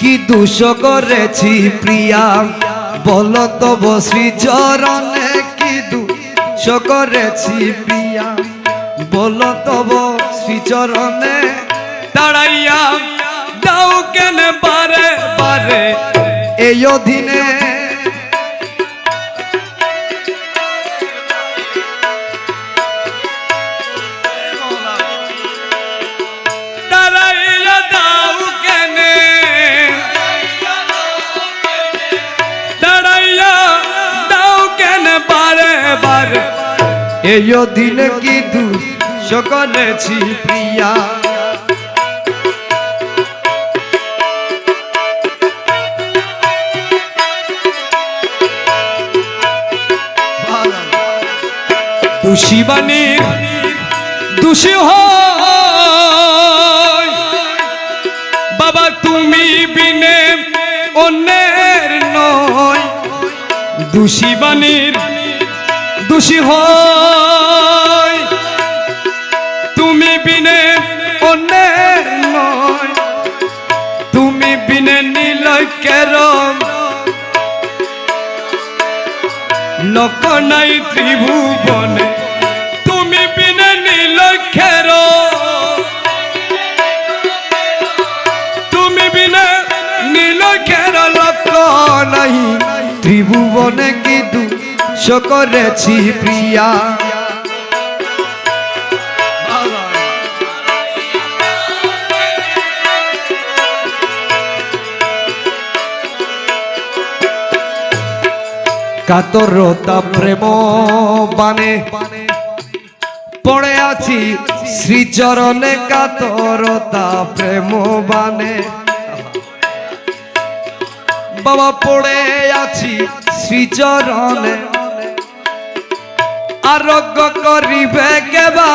কি দুষ করেছি প্রিয়া? বল তব শ্রীচরণে কি দুষ করেছি প্রিয়া? বল তব শ্রীচরণে দাঁড়াইয়া দাও কেন বারে বারে? এই অধীনে এই দিনে কি দু সকলেছি প্রিয়া। দুষিবাণীর দোষী হয়। বাবা তুমি বিনে অন্যের নয়। দোষী বাণীর দোষী হয়। তুমি বিনে অন্যের নয়। তুমি বিনে নীলকের লোক নাই ত্রিভুবনে, তুমি বিনে নীলক্ষের তুমি বিনে নীলক্ষের লোক নাই। ত্রিভুবনে কি দুষ করেছি প্রিয়া। কাতরতা প্রেম বানে পড়ে আছি শ্রীচরণে কাতরতা প্রেম বানে বাবা, পড়ে আছি শ্রীচরণে আরোগ্য করিবে কেবা?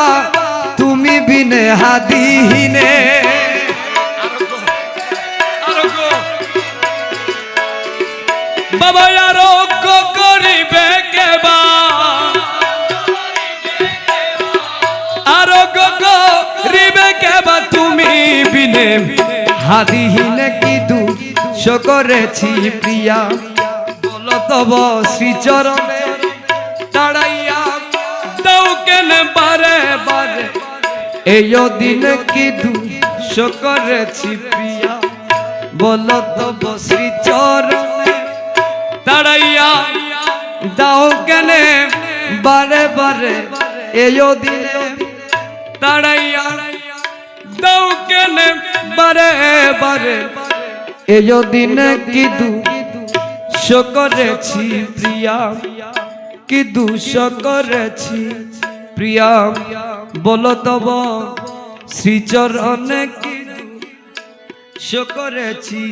তুমি বিনে হাদিহীনে। হাদিহীনে কি দুষ করেছি প্রিয়া? বল তব শ্রীচরণে। কেন বারে বারে। এই দিনে কি দুষ করেছি প্রিয়া বল তব শ্রীচরণে দাঁড়াইয়া দাও কেনে বারে বারে এই দিনে। দাঁড়াইয়া দাও কেনে বারে বারে। এই দিনে কি দুষ করেছি প্রিয়া কি দুষ করেছি প্রিয়া বল তব শ্রীচরণে কি করেছি করেছি